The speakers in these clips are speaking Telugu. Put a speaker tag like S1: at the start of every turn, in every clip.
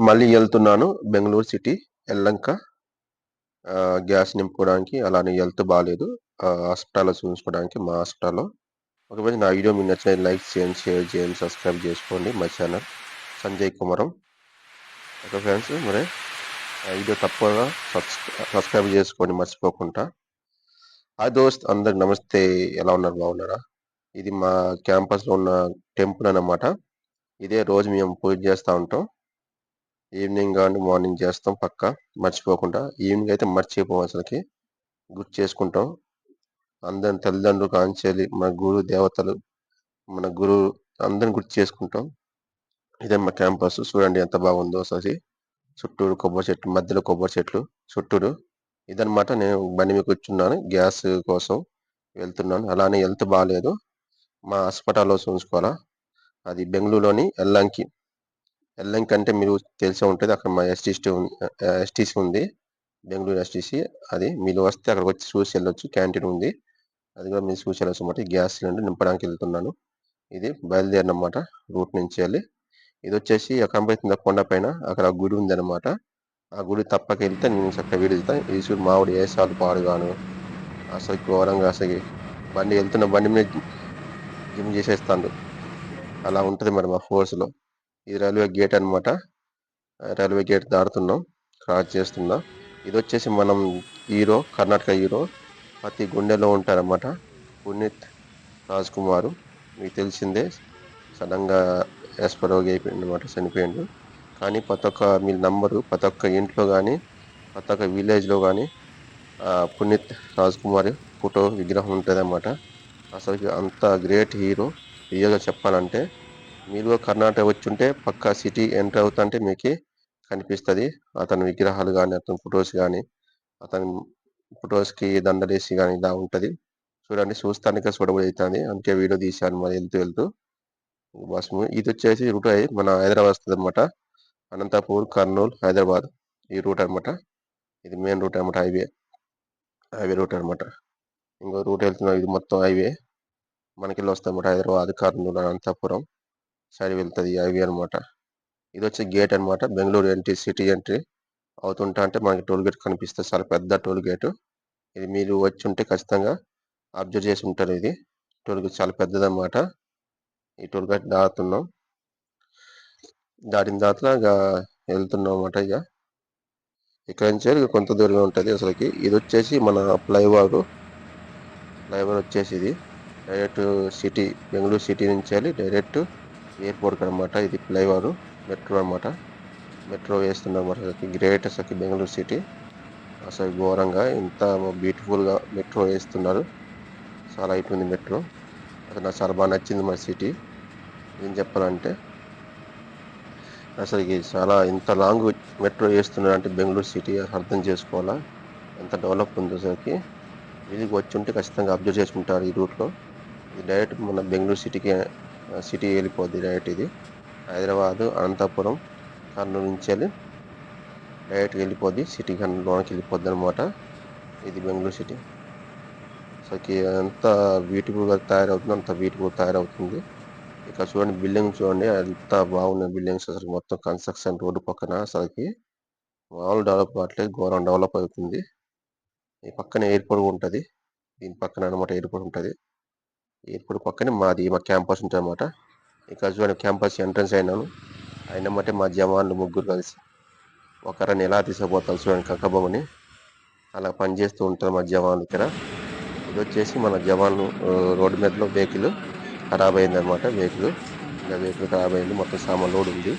S1: మళ్ళీ వెళ్తున్నాను బెంగళూరు సిటీ వెళ్ళాక గ్యాస్ నింపుకోవడానికి. అలానే హెల్త్ బాగాలేదు హాస్పిటల్‌లో చూపించుకోవడానికి మా హాస్పిటల్‌లో. ఒకవేళ నా వీడియో మీకు నచ్చినట్లయితే లైక్ చేయండి, షేర్ చేయండి, సబ్స్క్రైబ్ చేసుకోండి మా ఛానల్ సంజయ్ కుమారం ఓకే ఫ్రెండ్స్ మరి వీడియో తప్పగా సబ్స్ సబ్స్క్రైబ్ చేసుకోండి మర్చిపోకుండా. ఆ దోస్త్ అందరు నమస్తే. ఎలా ఉన్నారు బాగున్నారా? ఇది మా క్యాంపస్‌లో ఉన్న టెంపుల్ అన్నమాట. ఇదే రోజు మేము పూజ చేస్తా ఉంటాం. ఈవినింగ్ కానీ మార్నింగ్ చేస్తాం పక్కా మర్చిపోకుండా. ఈవినింగ్ అయితే మర్చిపోము అసలుకి గుర్తు చేసుకుంటాం. అందరి తల్లిదండ్రులు కాంచేలి మన గురు దేవతలు, మన గురువు అందరిని గుర్తు చేసుకుంటాం. ఇదే మా క్యాంపస్ చూడండి ఎంత బాగుందో అసలు చుట్టూరు కొబ్బరి చెట్లు, మధ్యలో కొబ్బరి చెట్లు చుట్టూరు. ఇదన్నమాట నేను బండి మీద కూర్చున్నాను. గ్యాస్ కోసం వెళ్తున్నాను. అలానే హెల్త్ బాగాలేదు మా హాస్పిటల్‌లో చూసుకోవాలా అది బెంగళూరులోని ఎల్లంకి. ఎల్లంకి అంటే మీరు తెలిసే ఉంటుంది అక్కడ మా ఎస్టీసీ ఉంది ఎస్టీసీ ఉంది. బెంగళూరు ఎస్టీసీ అది. మీరు వస్తే అక్కడికి వచ్చి చూసి వెళ్ళొచ్చు. క్యాంటీన్ ఉంది. అది కూడా మీరు చూసి వెళ్ళొచ్చు అనమాట గ్యాస్ సిలిండర్ నింపడానికి వెళ్తున్నాను. ఇది బయలుదేరినమాట రూట్ నుంచి వెళ్ళి. ఇదొచ్చేసి కంబైతుంద కొండ పైన అక్కడ గుడి ఉందన్నమాట. ఆ గుడి తప్పక వెళ్తే నేను చక్కగా వీడియో తీస్తా. ఇది చూడు మావోడు ఏసాలు పాడుగాను. అసలు ఘోరంగా అసలు బండి వెళ్తున్న బండి మీద జిమ్ చేసేస్తాను అలా ఉంటుంది మరి మా ఫోర్స్‌లో. ఇది రైల్వే గేట్ అన్నమాట. రైల్వే గేట్ దాటుతున్నాం. క్రాస్ చేస్తున్నా. ఇదొచ్చేసి మనం హీరో కర్ణాటక హీరో ప్రతి గుండెలో ఉంటారన్నమాట. పునీత్ రాజ్ కుమార్. మీకు తెలిసిందే. సడన్గా ఎస్పరోగి అయిపోయింది అనమాట చనిపోయిండు. కానీ ప్రతి ఒక్క మీ నంబరు ప్రతి ఒక్క ఇంట్లో కానీ ప్రతి ఒక్క విలేజ్‌లో కానీ పునీత్ రాజ్ కుమార్ ఫోటో, విగ్రహం ఉంటుంది అన్నమాట అసలు అంత గ్రేట్ హీరో. రియల్‌గా చెప్పాలంటే మీరు కర్ణాటక వచ్చుంటే పక్కా సిటీ ఎంటర్ అవుతుంటే మీకు కనిపిస్తుంది అతని విగ్రహాలు కానీ అతని ఫొటోస్ కానీ అతని ఫోటోస్‌కి దండలేసి కానీ ఇలా ఉంటుంది చూడండి చూస్తానికే చూడబడి అవుతుంది అందుకే వీడియో తీశాను మరి వెళ్తూ వెళ్తూ. బస్ ఇదొచ్చేసి రూట్ అయ్యి మన హైదరాబాద్ వస్తుంది అనమాట అనంతపూర్, కర్నూలు హైదరాబాద్ ఈ రూట్ అన్నమాట. ఇది మెయిన్ రూట్ అన్నమాట హైవే. హైవే రూట్ అన్నమాట. ఇంకో రూట్ వెళ్తున్నాం ఇది మొత్తం హైవే. మనకి వెళ్ళి వస్తాయి వస్తదన్నమాట హైదరాబాద్, కర్నూలు అనంతపురం సైడ్ వెళ్తుంది ఐవి అనమాట ఇది వచ్చి గేట్ అన్నమాట. బెంగళూరు ఎంట్రీ సిటీ ఎంట్రీ అవుతుంటా అంటే మనకి టోల్ గేట్ కనిపిస్తుంది చాలా పెద్ద టోల్ గేట్. ఇది మీరు వచ్చి ఉంటే ఖచ్చితంగా అబ్జర్వ్ చేసి ఉంటారు ఇది. టోల్ గేట్ చాలా పెద్దదన్నమాట. ఈ టోల్ గేట్ దాటుతున్నాం. దాటిన తర్వాత ఇక వెళ్తున్నాం అనమాట ఇక ఇక్కడ నుంచి కొంత దూరమే అసలుకి ఇది వచ్చేసి మన ఫ్లైఓవర్. ఫ్లైఓవర్ వచ్చేసి ఇది. డైరెక్ట్ సిటీ బెంగళూరు సిటీ నుంచి వెళ్ళి డైరెక్ట్ ఎయిర్పోర్ట్ అనమాట ఇది ఫ్లైఓవర్. మెట్రో అన్నమాట. మెట్రో వేస్తున్నమాట. గ్రేట్ అసలు బెంగళూరు సిటీ. అసలు ఘోరంగా ఇంత బ్యూటిఫుల్‌గా మెట్రో వేస్తున్నారు. చాలా అయిపోయింది మెట్రో. అసలు నాకు చాలా బాగా నచ్చింది మా సిటీ. ఏం చెప్పాలంటే అసలు చాలా ఇంత లాంగ్ మెట్రో వేస్తున్నారు అంటే బెంగళూరు సిటీ అర్థం చేసుకోవాలా. ఎంత డెవలప్ ఉందో అసలకి. వీళ్ళకి ఉంటే ఖచ్చితంగా అబ్జర్వ్ చేసుకుంటారు ఈ రూట్‌లో. ఇది డైరెక్ట్ మన బెంగళూరు సిటీకి సిటీ వెళ్ళిపోద్ది డైరెక్ట్ ఇది. హైదరాబాద్, అనంతపురం, కర్నూలు నుంచి వెళ్ళి డైరెక్ట్‌గా వెళ్ళిపోద్ది. సిటీ కన్నా లోనకి వెళ్ళిపోద్దన్నమాట. ఇది బెంగళూరు సిటీ. సో ఎంత బ్యూటిఫుల్‌గా తయారవుతుందో అంత బ్యూటిఫుల్ తయారవుతుంది. ఇక్కడ చూడండి బిల్డింగ్ చూడండి ఎంత బాగున్నాయి బిల్డింగ్స్ అసలు మొత్తం కన్‌స్ట్రక్షన్ రోడ్డు పక్కన అసలుకి మామూలు డెవలప్ కావట్లేదు. ఘోరం డెవలప్ అవుతుంది. ఈ పక్కన ఎయిర్‌పోర్ట్ ఉంటుంది దీని పక్కన అన్నమాట ఎయిర్‌పోర్ట్ ఉంటుంది ఎయిర్‌పోర్ట్ పక్కనే మాది మా క్యాంపస్ ఉంటదన్నమాట. ఇక్కడ చూడండి క్యాంపస్ ఎంట్రన్స్ అయినాను. అయినెమ్మటే మా జవాన్లు ముగ్గురు కలిసి ఒకరిని ఎలా తీసుకుపోతారు చూడండి కక్కబొమ్మని. అలా పనిచేస్తూ ఉంటారు మా జవాన్లు ఇక్కడ. ఇదొచ్చేసి మన జవాన్లు రోడ్డు మీదలో వెహికల్ ఖరాబ్ అయిందన్నమాట వెహికల్. ఇంకా వెహికల్ ఖరాబ్ అయింది. మొత్తం సామాన్ లోడ్ ఉంది.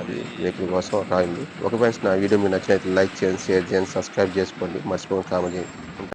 S1: అది వెహికల్ కోసం రాయింది ఒక ఫ్రెండ్స్ నా వీడియో మీరు నచ్చినట్లయితే లైక్ చేయండి, షేర్ చేయండి, సబ్స్క్రైబ్ చేసుకోండి. మర్చిపోకుండా కామెంట్ చేయండి.